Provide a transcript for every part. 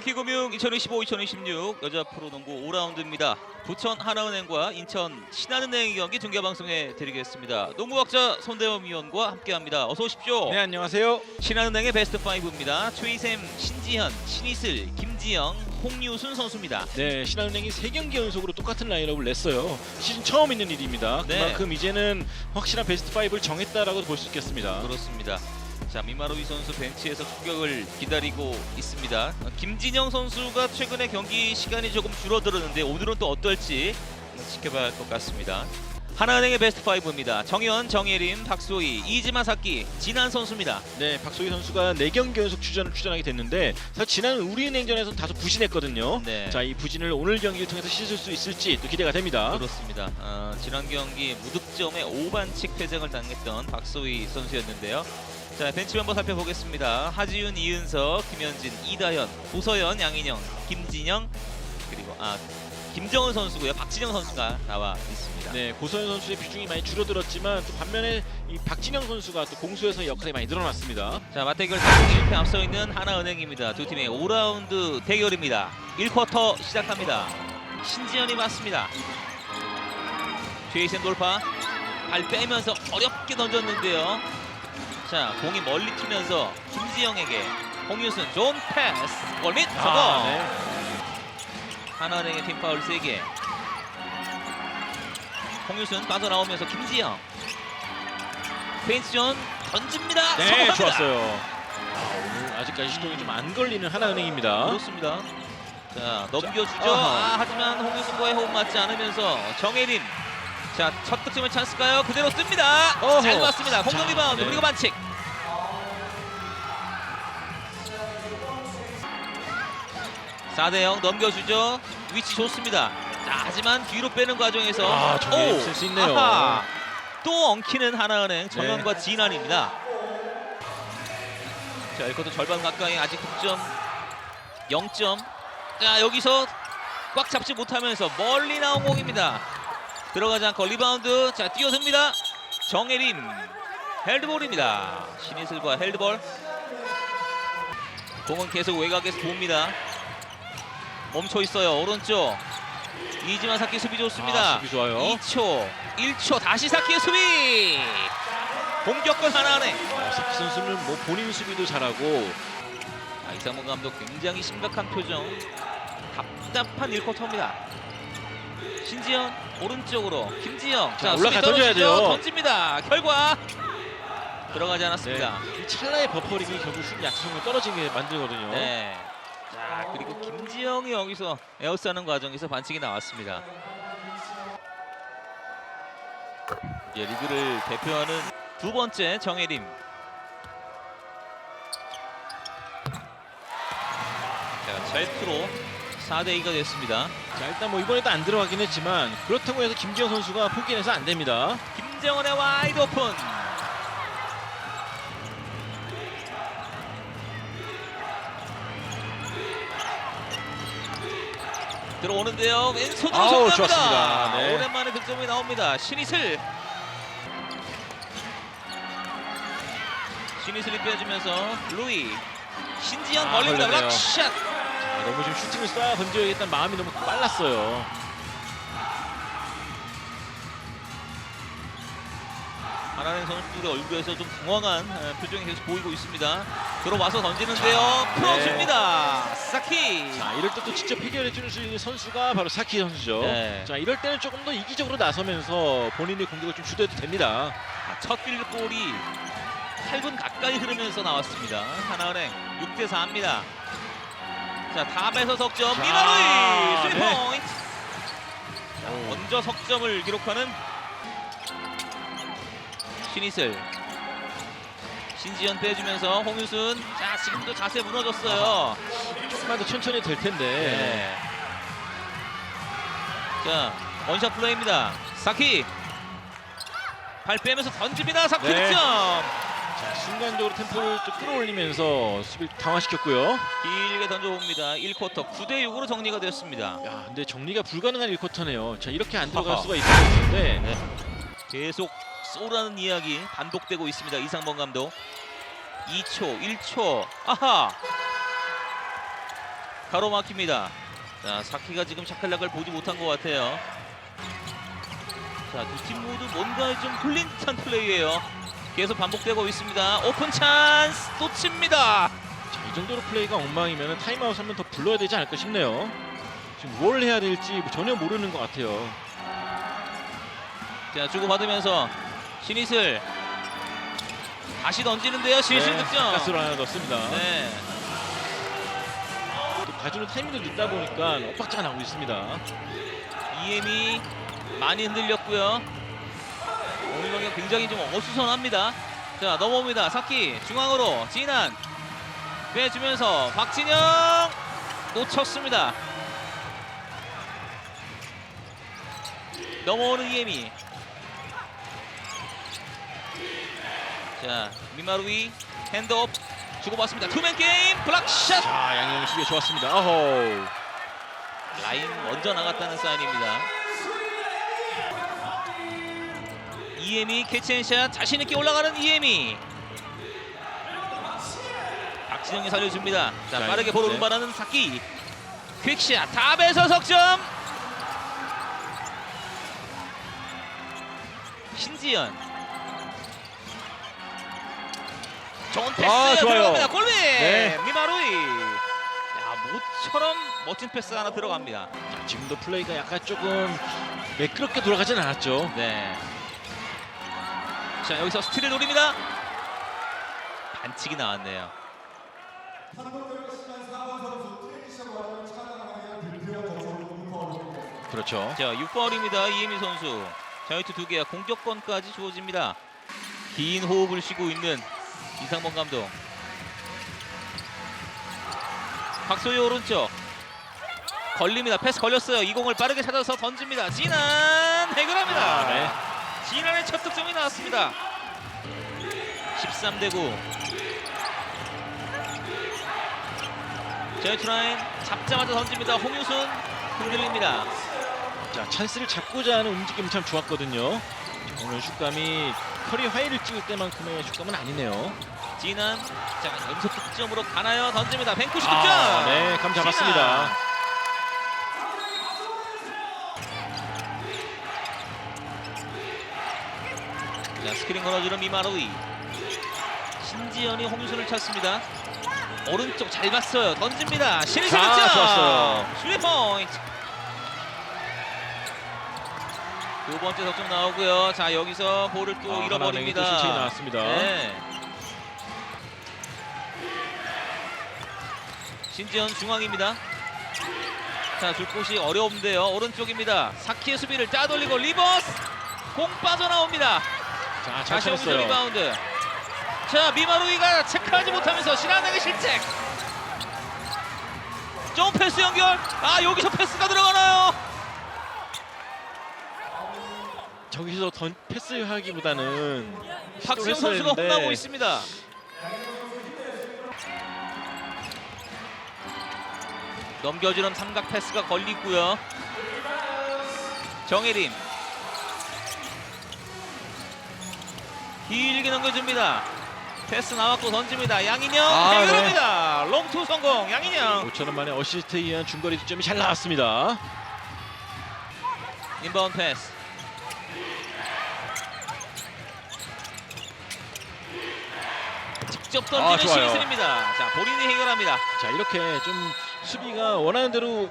딩키금융 2025-2026 여자 프로농구 5라운드입니다. 부천 하나은행과 인천 신한은행 경기 중계 방송해 드리겠습니다. 농구학자 손대범 위원과 함께합니다. 어서 오십시오. 네 안녕하세요. 신한은행의 베스트 5입니다. 최희샘, 신지현, 신이슬, 김지영, 홍유순 선수입니다. 네 신한은행이 세 경기 연속으로 똑같은 라인업을 냈어요. 시즌 처음 있는 일입니다. 네. 그만큼 이제는 확실한 베스트 5를 정했다라고 볼 수 있겠습니다. 그렇습니다. 자 미마로이 선수 벤치에서出격을 기다리고 있습니다. 어, 김진영 선수가 최근에 경기 시간이 조금 줄어들었는데 오늘은 또 어떨지 지켜봐야 할 것 같습니다. 하나은행의 베스트 5입니다. 정현, 정예림, 박소희, 이지마 사키, 진한 선수입니다. 네 박소희 선수가 네 경기 연속 출전을 출전하게 됐는데 사실 지난 우리은행전에서 다소 부진했거든요. 네. 자 이 부진을 오늘 경기를 통해서 씻을 수 있을지 또 기대가 됩니다. 그렇습니다. 아, 지난 경기 무득점에 5반칙 퇴장을 당했던 박소희 선수였는데요. 자 벤치 멤버 살펴보겠습니다. 하지윤, 이은서, 김현진, 이다현, 고서연, 양인영, 김진영 그리고 아 김정은 선수고요. 박진영 선수가 나와 있습니다. 네 고서현 선수의 비중이 많이 줄어들었지만 또 반면에 이 박진영 선수가 또 공수에서 역할이 많이 늘어났습니다. 자 맞대결 3대 1패 앞서 있는 하나은행입니다. 두 팀의 5라운드 대결입니다. 1쿼터 시작합니다. 신지현이 맞습니다. 최희생 돌파 발 빼면서 어렵게 던졌는데요. 자 공이 멀리 튀면서 김지영에게 홍유순 좋은 패스 골밑 성공 아, 네. 하나은행의 팀 파울 3개 홍유순 빠져나오면서 김지영 페인트존 던집니다 네 성공합니다. 좋았어요. 아, 오늘 아직까지 시동이 좀 안 걸리는 하나은행입니다. 그렇습니다. 자 넘겨주죠. 아하. 아, 하지만 홍유순과의 호흡 맞지 않으면서 정혜림. 자 첫 득점의 찬스가요. 그대로 뜹니다. 어허. 잘 봤습니다. 공동 자, 리바운드 네. 그리고 반칙. 사 대 0 넘겨주죠. 위치 좋습니다. 자 하지만 뒤로 빼는 과정에서 아, 저게 오! 있을 수 있네요. 아하. 또 엉키는 하나은행 정현과 네. 진한입니다. 자 이것도 절반 가까이 아직 득점 0점. 자 여기서 꽉 잡지 못하면서 멀리 나온 공입니다. 들어가지 않고 리바운드. 자 뛰어듭니다. 정혜림 헬드볼입니다. 신이슬과 헬드볼. 공은 계속 외곽에서 돕니다. 멈춰 있어요. 오른쪽. 이지만 사키 수비 좋습니다. 아, 수비 좋아요. 2초, 1초 다시 사키의 수비. 공격권 하나하네. 아, 사키 선수는 뭐 본인 수비도 잘하고 아, 이상문 감독 굉장히 심각한 표정. 답답한 1쿼터입니다. 신지현 오른쪽으로 김지영 자, 수비 올라가 던져야 떨어지죠. 돼요. 던집니다. 결과 들어가지 않았습니다. 네. 이 찰나의 버퍼링이 결국 슛 약성을 떨어지게 만들거든요. 네. 자 그리고 김지영이 여기서 에어스하는 과정에서 반칙이 나왔습니다. 이제 리그를 대표하는 두 번째 정혜림. 자 젤트로 4대 2가 됐습니다. 자 일단 뭐 이번에도 안 들어가긴 했지만 그렇다고 해서 김지영 선수가 포기해서 안 됩니다. 김정은의 와이드 오픈. 들어오는데요. 왼손으로 아우. 좋았습니다. 네. 오랜만에 득점이 나옵니다. 신이슬. 신이슬이 빼주면서 루이. 신지현 아, 걸립니다. 걸렸네요. 락샷. 자, 너무 지금 슈팅을 쏴 던져야겠다는 마음이 너무 빨랐어요. 하나는 선수들의 얼굴에서 좀 당황한 에, 표정이 계속 보이고 있습니다. 들어와서 던지는데요. 자, 풀어줍니다. 사키. 자 이럴 때 또 직접 해결해 주는 수 있는 선수가 바로 사키 선수죠. 네. 자 이럴 때는 조금 더 이기적으로 나서면서 본인의 공격을 좀 주도해도 됩니다. 아, 첫 필볼이 8분 가까이 흐르면서 나왔습니다. 하나은행 6대 4입니다. 자 탑에서 석점 자, 미나루이 3 네. 포인트. 자, 먼저 석점을 기록하는 신이슬. 신지현 빼주면서 홍유순. 자 지금도 자세 무너졌어요. 조금만 더 천천히 될 텐데. 네. 자 원샷 플레이입니다. 사키. 발 빼면서 던집니다. 사키 네. 득점. 자 순간적으로 템포를 좀 끌어올리면서 수비를 강화시켰고요. 길게 던져봅니다. 1쿼터 9대 6으로 정리가 되었습니다. 야 근데 정리가 불가능한 1쿼터네요. 자 이렇게 안 들어갈 하하. 수가 있었는데 네. 계속 쏘라는 이야기 반복되고 있습니다. 이상범 감독. 2초, 1초. 아하. 가로막힙니다. 자, 사키가 지금 샤클락을 보지 못한 것 같아요. 자, 두 팀 모두 뭔가 좀 흘린 듯한 플레이예요. 계속 반복되고 있습니다. 오픈 찬스 놓칩니다. 자, 이 정도로 플레이가 엉망이면 타임아웃 한번더 불러야 되지 않을까 싶네요. 지금 뭘 해야 될지 전혀 모르는 것 같아요. 자, 주고받으면서 신이슬 다시 던지는데요. 실실 득점. 가스로 하나 넣습니다. 네. 또 봐주는 타이밍도 늦다 보니까 엇박자가 나오고 있습니다. 이엠이 많이 흔들렸고요. 오늘 경기가 굉장히 좀 어수선합니다. 자 넘어옵니다. 사키 중앙으로 진한 빼주면서 박진영 놓쳤습니다. 넘어오는 이엠이 자 미마루이 핸드업 주고받습니다. 투맨 게임 블락샷 자, 양영 수비 좋았습니다. 어호. 라인 먼저 나갔다는 사인입니다. 이에미 캐치앤샷 자신 있게 올라가는 이에미. 박진영이 살려줍니다. 자 자, 빠르게 볼을 네. 운반하는 사키. 퀵샷 탑에서 석점. 신지연. 좋은 패스 아, 좋아요. 들어갑니다. 골밑 네. 미마루이. 야 모처럼 멋진 패스 하나 들어갑니다. 자, 지금도 플레이가 약간 조금 매끄럽게 돌아가진 않았죠. 네. 자 여기서 스틸을 노립니다. 반칙이 나왔네요. 그렇죠. 자 6번입니다 이혜미 선수. 자유투 두 개야 공격권까지 주어집니다. 긴 호흡을 쉬고 있는 이상범 감독. 박소희 오른쪽. 걸립니다. 패스 걸렸어요. 이 공을 빠르게 찾아서 던집니다. 진한 해결합니다. 아, 네. 진한의 첫 득점이 나왔습니다. 13대 9. 제이트라인 잡자마자 던집니다. 홍유순 흔들립니다. 자, 찬스를 잡고자 하는 움직임 참 좋았거든요. 자, 오늘 슛감이 커리 화이를 찍을 때만큼의 슛감은 아니네요. 진한 자 연속 득점으로 가나요? 던집니다. 뱅쿠시 득점. 아, 네, 감 잡았습니다. 진한. 스크린 걸어주는 미마로이. 신지연이 홍유순을 찾습니다. 오른쪽 잘 봤어요. 던집니다. 신이슬 자, 득점. 좋았어요. 스리 포인트. 두 번째 득점 나오고요. 자 여기서 볼을 또 아, 잃어버립니다. 실책이 나왔습니다. 네. 신지현 중앙입니다. 자, 줄 곳이 어려운데요. 오른쪽입니다. 사키의 수비를 짜돌리고 리버스 공 빠져나옵니다. 자, 잘 다시 홍수 찾았어요. 리바운드. 자, 미마루이가 체크하지 못하면서 신한에게 실책. 점 패스 연결. 아, 여기서 패스가 들어가나요? 저기서 던 패스하기보다는 박수영 시도를 선수가 했어야 혼나고 했는데 있습니다. 넘겨주는 삼각 패스가 걸리고요. 정혜림 길게 넘겨줍니다. 패스 나왔고 던집니다. 양인영 아, 네. 해결합니다. 롱투 성공. 양인영 5천 원 만에 어시스트에 의한 중거리 득점이 잘 나왔습니다. 인바운드 패스. 직접 던지는 아. 신이슬입니다. 자 본인이 해결합니다. 자 이렇게 좀 수비가 원하는 대로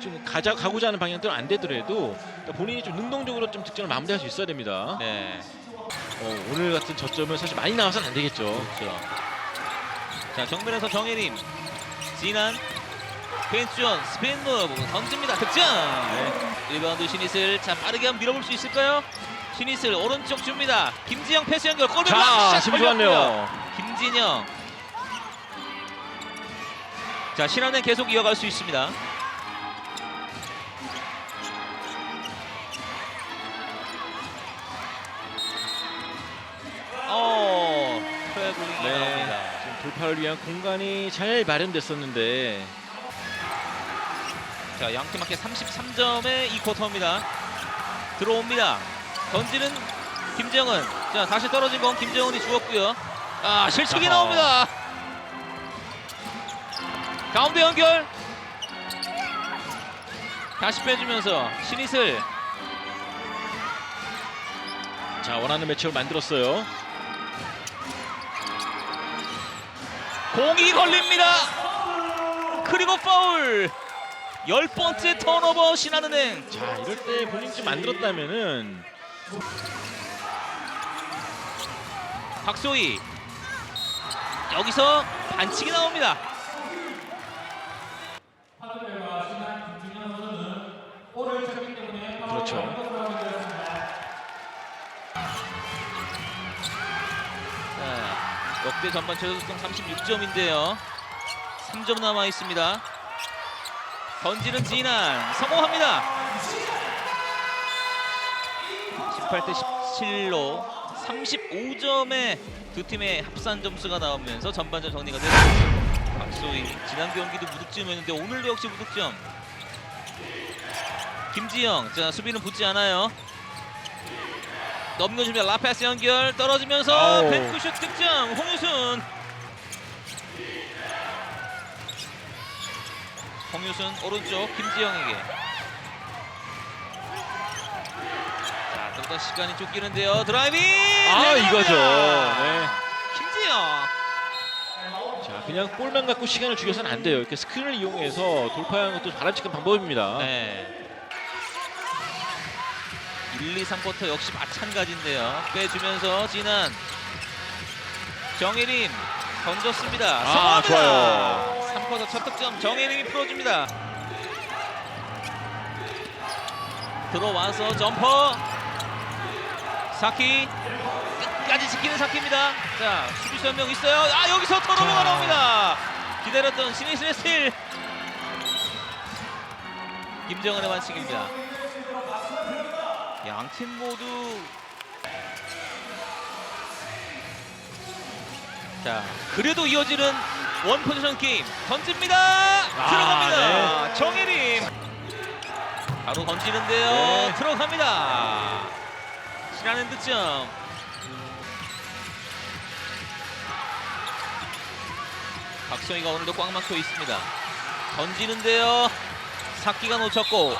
좀 가자 가고자 하는 방향대로 안 되더라도 본인이 좀 능동적으로 좀 득점을 마무리할 수 있어야 됩니다. 네. 어, 오늘 같은 저점은 사실 많이 나와서는 안 되겠죠. 그렇죠. 자 정면에서 정혜림 진한 펜션 스피인 무브 던집니다 득점 네. 리바운드 신이슬 자 빠르게 한번 밀어볼 수 있을까요 신이슬 오른쪽 줍니다 김지영 패스 연결 골밑 힘 걸렸고요. 김진영 자 신한은 계속 이어갈 수 있습니다 어 트래블링이 네. 나옵니다. 지금 돌파를 위한 공간이 잘 마련됐었는데. 자 양팀 합계 33점의 이 쿼터입니다. 들어옵니다. 던지는 김정은 자 다시 떨어진 건 김정은이 주었고요. 아 실책이 아하. 나옵니다. 가운데 연결. 다시 빼주면서 신이슬. 자 원하는 매치를 만들었어요. 공이 걸립니다. 그리고 파울. 열 번째 턴오버 신한은행. 자 이럴 때 본인 좀 만들었다면은 박소희 여기서 반칙이 나옵니다. 그렇죠. 역대 전반 최저 득점 36점인데요. 3점 남아 있습니다. 던지는 진한 성공합니다. 18대 17로 35점의 두 팀의 합산 점수가 나오면서 전반전 정리가 됐습니다. 박소희 지난 경기도 무득점이었는데 오늘도 역시 무득점. 김지영 자 수비는 붙지 않아요. 넘겨줍니다. 라페스 연결 떨어지면서 아우. 뱅크슛 득점 홍유순. 홍유순 오른쪽 김지영에게. 자, 그러다 시간이 쫓기는데요. 드라이빙. 아 들어갑니다. 이거죠. 네. 김지영. 자 그냥 볼만 갖고 시간을 죽여서는 안 돼요. 이렇게 스크린을 이용해서 돌파하는 것도 바람직한 방법입니다. 네. 1, 2, 3쿼터 역시 마찬가지인데요. 빼주면서 진한 정혜림 던졌습니다. 아, 성공합니다. 좋아요. 3쿼터 첫 득점 정혜림이 풀어줍니다. 들어와서 점퍼 사키 끝까지 지키는 사키입니다. 자 수비수 한 명 있어요. 아 여기서 자. 나옵니다. 기다렸던 신이슬의 스틸 김정은의 반칙입니다. 양 팀 모두. 자 그래도 이어지는 원 포지션 게임. 던집니다! 들어갑니다! 정혜림! 바로 던지는데요. 네. 들어갑니다. 신하는 득점. 박성희가 오늘도 꽉 막혀 있습니다. 던지는데요. 사키가 놓쳤고. 오!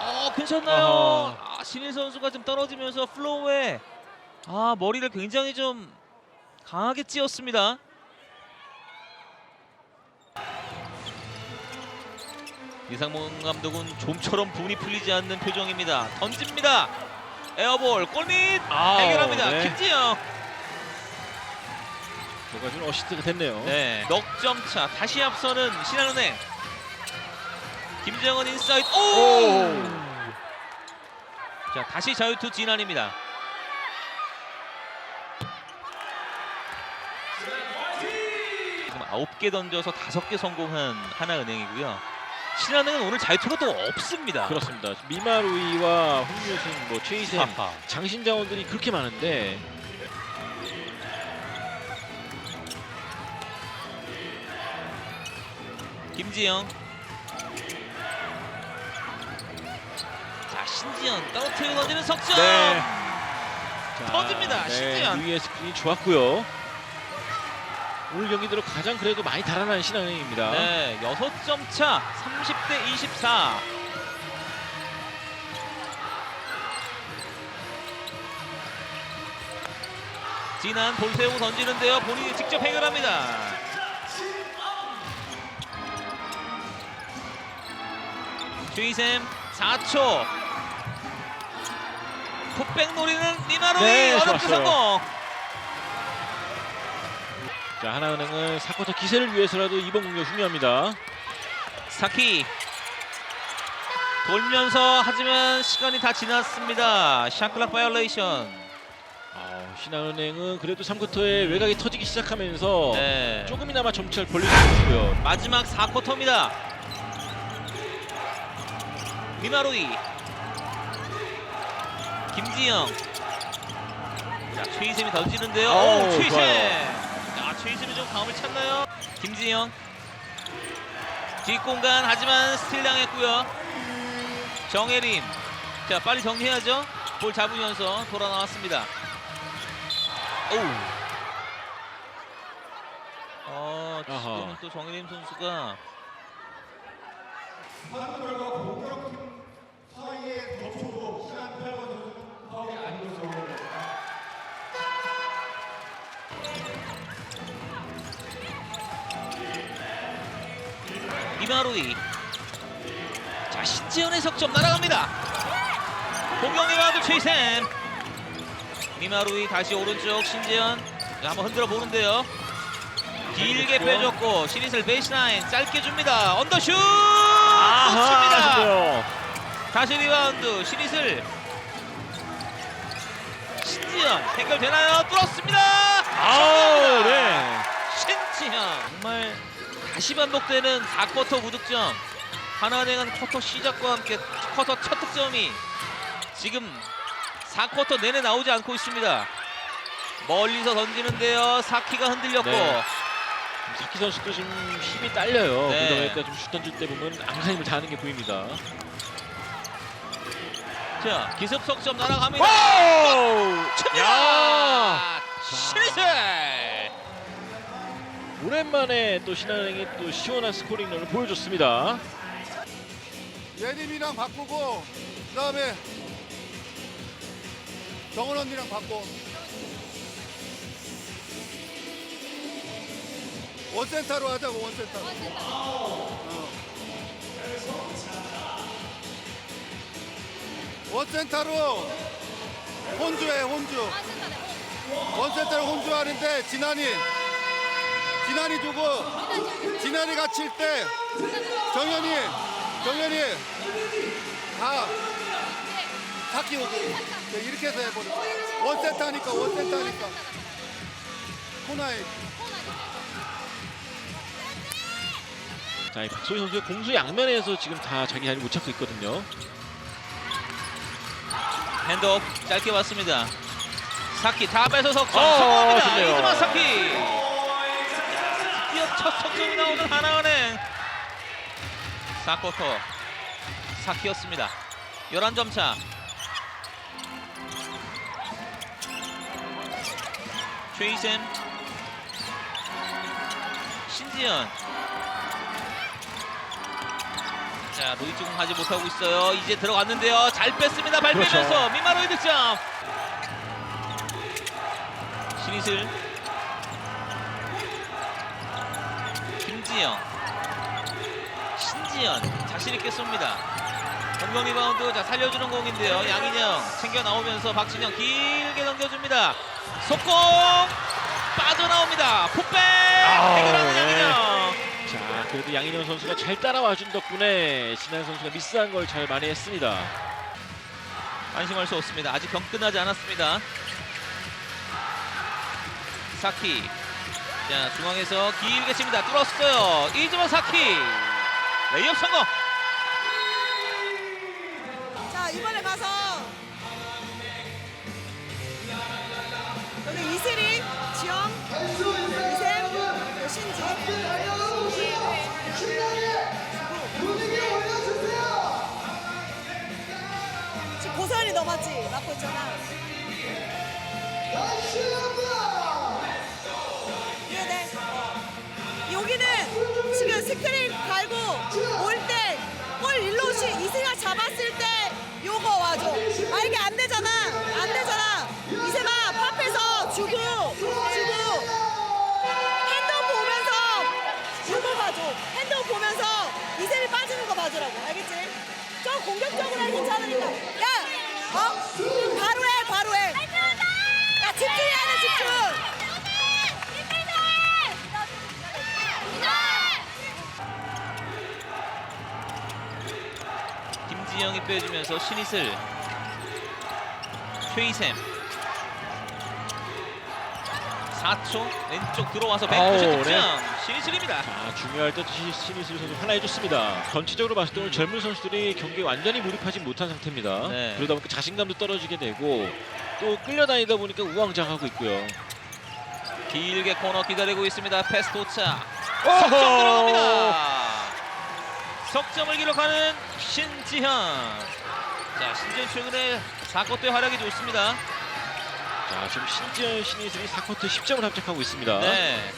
어, 괜찮나요? 아, 신인 선수가 좀 떨어지면서 플로우에 아 머리를 굉장히 좀 강하게 찧었습니다. 이상문 감독은 좀처럼 분이 풀리지 않는 표정입니다. 던집니다. 에어볼 골밑 아우, 해결합니다. 네. 김지영. 뭐가 좀 어시스트가 됐네요. 네, 넉점 차 다시 앞서는 신한은행. 김정은 인사이드. 오! 자 다시 자유투 진한입니다. 지금 9개 던져서 5개 성공한 하나은행이고요. 신한은행은 오늘 자유투가 또 없습니다. 그렇습니다. 미마루이와 홍유순, 뭐 아하. 장신 자원들이 그렇게 많은데 김지영. 신지현 떨어뜨리고 던지는 석점. 네. 자, 터집니다. 신지현. 유의 스크린이 좋았고요. 오늘 경기대로 가장 그래도 많이 달아난 신한은행입니다. 네, 6점 차 30대 24. 진한 볼 세우고 던지는데요. 본인이 직접 해결합니다. 최희샘 4초. 풋백 노리는 니마로이 네, 어렵게 좋았어요. 성공. 자 하나은행은 4쿼터 기세를 위해서라도 이번 공격 중요합니다. 사키 돌면서 하지만 시간이 다 지났습니다. 샤클락 바이올레이션. 아, 신한은행은 그래도 3쿼터에 외곽이 터지기 시작하면서 네. 조금이나마 점차를 벌릴 수 있고요. 마지막 4쿼터입니다. 미마로이 김지영 자 최희샘이 던지는데요. 오, 오, 최희샘. 아 최희샘이 좀 감을 찾나요? 김지영 뒷공간 하지만 스틸 당했고요. 정혜림 자 빨리 정리해야죠. 볼 잡으면서 돌아 나왔습니다. 오. 어, 지금은 아하. 또 정혜림 선수가 이 마루이. 자 신지현의 석점 날아갑니다. 공격의 마도 최이샘. 이마루이 다시 오른쪽 신지현. 자, 한번 흔들어 보는데요. 길게 빼줬고 시리슬 베이스라인 짧게 줍니다. 언더슛! 놓칩니다. 아하, 다시 리바운드. 시리슬 신지현 해결되나요 뚫었습니다 아우, 네. 신지현 정말 다시 반복되는 4쿼터 무득점 하나은행은 쿼터 시작과 함께 쿼터 첫 득점이 지금 4쿼터 내내 나오지 않고 있습니다 멀리서 던지는데요 사키가 흔들렸고 네. 사키 선수도 지금 힘이 딸려요. 네. 그러니까 좀슛 던질 때 보면 항상 힘을 다하는 게 보입니다. 자 기습 석점 날아갑니다 와우! 칩니다 야! 신이슬 오랜만에 또 신한은행이 또 시원한 스코링런을 보여줬습니다. 예림이랑 바꾸고 그다음에 정은 언니랑 바꿔 원센터로 하자고 원센터 어. 원센터로 혼주해 혼주. 원센터로 혼주 하는데 진한이 진한이 주고 진한이가 칠 때 정현이 정현이 다 타키 오고. 네, 이렇게 해서 해버려 원세트 하니까 코나에. 자, 이 박소희 선수의 공수 양면에서 지금 다 자기 자리를 못 찾고 있거든요. 핸드업 짧게 왔습니다. 사키 다 뺏어 석점 어, 성공합니다. 좋네요. 이즈마 사키. 드디어 첫 석점이 나오는 하나은행. 4쿼터 사키였습니다. 11점 차. 최이샘 신지현 자 로이 쪽은 가지 못하고 있어요. 이제 들어갔는데요. 잘 뺐습니다. 발 그렇죠. 빼면서 미마로의 득점. 신이슬. 김지영. 신지연. 자신 있게 쏩니다. 공격 리바운드. 자 살려주는 공인데요. 양인영 챙겨 나오면서 박진영 길게 넘겨줍니다. 속공! 빠져나옵니다. 풋백 해결하는 네. 양인영. 자, 그래도 양인영 선수가 잘 따라와준 덕분에 신한 선수가 미스한 걸잘 만회했습니다. 안심할 수 없습니다. 아직 경 끝나지 않았습니다. 사키. 자, 중앙에서 길게 칩니다. 뚫었어요. 이즈마 사키. 레이업 성공. 보면서 이승이 빠지는 거 봐주라고. 알겠지? 좀 공격적으로 해 괜찮으니까. 야, 어? 바로 해, 바로 해. 야 집중해야 돼 집중. 김지영이 빼주면서 신이슬. 최이샘. 4초 왼쪽 들어와서 뱅크슛 아우, 득점. 신이슬입니다. 자, 중요할 때 시- 신이슬 선수 하나 해줬습니다. 전체적으로 봤을 때 오늘 젊은 선수들이 경기에 완전히 몰입하지 못한 상태입니다. 네. 그러다 보니까 자신감도 떨어지게 되고 또 끌려다니다 보니까 우왕좌왕하고 있고요. 길게 코너 기다리고 있습니다. 패스 도착. 석점 들어갑니다. 석점을 기록하는 신지현. 자, 신지현 최근에 4쿼터의 활약이 좋습니다. 자, 지금 신지현 신이슬이 4쿼터 10점을 합작하고 있습니다. 네.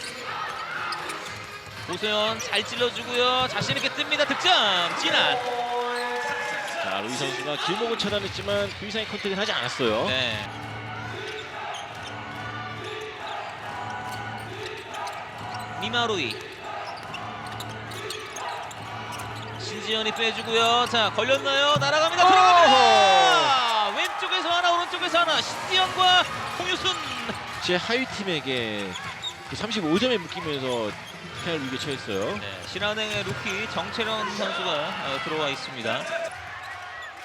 고소연 잘 찔러주고요. 자신 있게 뜹니다. 득점 진한. 자 루이 선수가 길목은 차단했지만 그 이상의 컨택은 하지 않았어요. 네. 미마루이 신지현이 빼주고요. 자 걸렸나요? 날아갑니다. 들어갑니다. 하나. 신지현과 홍유순. 제 하위 팀에게 그 35점에 묶이면서 패를 위기에 처했어요. 네, 신한은행의 루키 정채련 선수가 어, 들어와 있습니다.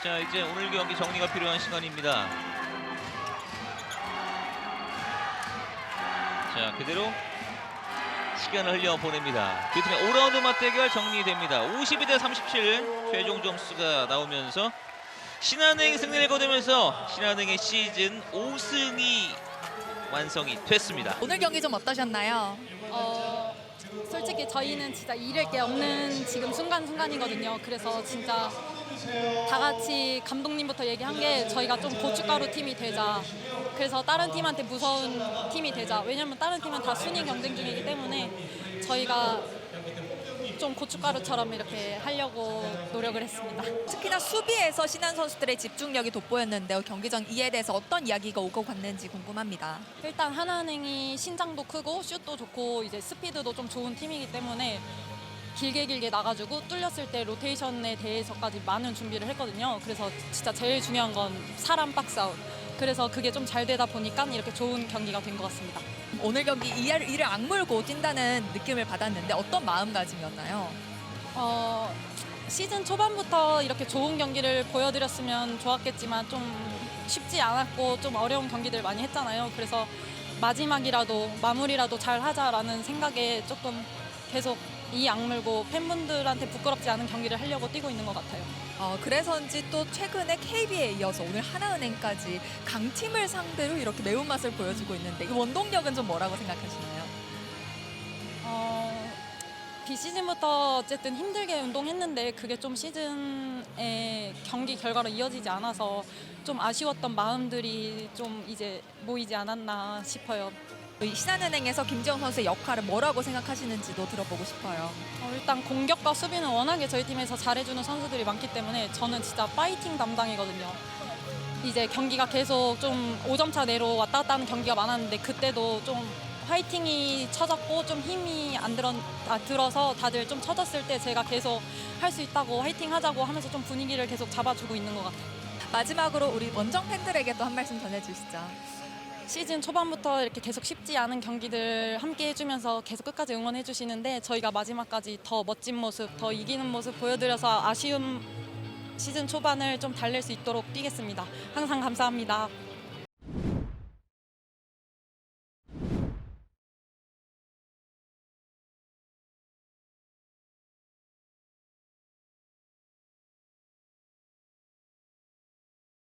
자 이제 오늘 경기 정리가 필요한 시간입니다. 자 그대로 시간을 흘려 보냅니다. 두 팀의 5라운드 맞대결 정리됩니다. 52 대 37 최종 점수가 나오면서 신한은행이 승리를 거두면서 신한은행의 시즌 5승이 완성이 됐습니다. 오늘 경기 좀 어떠셨나요? 어, 솔직히 저희는 진짜 잃을 게 없는 지금 순간순간이거든요. 그래서 진짜 다 같이 감독님부터 얘기한 게 저희가 좀 고춧가루 팀이 되자. 그래서 다른 팀한테 무서운 팀이 되자. 왜냐면 다른 팀은 다 순위 경쟁 중이기 때문에 저희가 좀 고춧가루처럼 이렇게 하려고 노력을 했습니다. 특히나 수비에서 신한 선수들의 집중력이 돋보였는데요. 경기 전 이에 대해서 어떤 이야기가 오고 갔는지 궁금합니다. 일단 하나은행이 신장도 크고 슛도 좋고 이제 스피드도 좀 좋은 팀이기 때문에 길게 길게 나가지고 뚫렸을 때 로테이션에 대해서까지 많은 준비를 했거든요. 그래서 진짜 제일 중요한 건 사람 박스아웃. 그래서 그게 좀 잘 되다 보니까 이렇게 좋은 경기가 된 것 같습니다. 오늘 경기 이를, 이를 악물고 뛴다는 느낌을 받았는데 어떤 마음가짐이었나요? 어, 시즌 초반부터 이렇게 좋은 경기를 보여드렸으면 좋았겠지만 좀 쉽지 않았고 좀 어려운 경기들 많이 했잖아요. 그래서 마지막이라도 마무리라도 잘 하자라는 생각에 조금 계속 이 악물고 팬분들한테 부끄럽지 않은 경기를 하려고 뛰고 있는 것 같아요. 어, 그래서인지 또 최근에 KB에 이어서 오늘 하나은행까지 강팀을 상대로 이렇게 매운맛을 보여주고 있는데 이 원동력은 좀 뭐라고 생각하시나요? 어, 비시즌부터 어쨌든 힘들게 운동했는데 그게 좀 시즌의 경기 결과로 이어지지 않아서 좀 아쉬웠던 마음들이 좀 이제 모이지 않았나 싶어요. 이 신한은행에서 김지영 선수의 역할은 뭐라고 생각하시는지도 들어보고 싶어요. 어, 일단 공격과 수비는 워낙에 저희 팀에서 잘해주는 선수들이 많기 때문에 저는 진짜 파이팅 담당이거든요. 이제 경기가 계속 좀 5점 차 내로 왔다 갔다 하는 경기가 많았는데 그때도 좀 파이팅이 처졌고 좀 힘이 안 들어, 아, 들어서 다들 좀 처졌을 때 제가 계속 할 수 있다고 화이팅 하자고 하면서 좀 분위기를 계속 잡아주고 있는 것 같아요. 마지막으로 우리 원정 팬들에게 또 한 말씀 전해주시죠. 시즌 초반부터 이렇게 계속 쉽지 않은 경기들 함께 해주면서 계속 끝까지 응원해 주시는데 저희가 마지막까지 더 멋진 모습, 더 이기는 모습 보여드려서 아쉬움 시즌 초반을 좀 달랠 수 있도록 뛰겠습니다. 항상 감사합니다.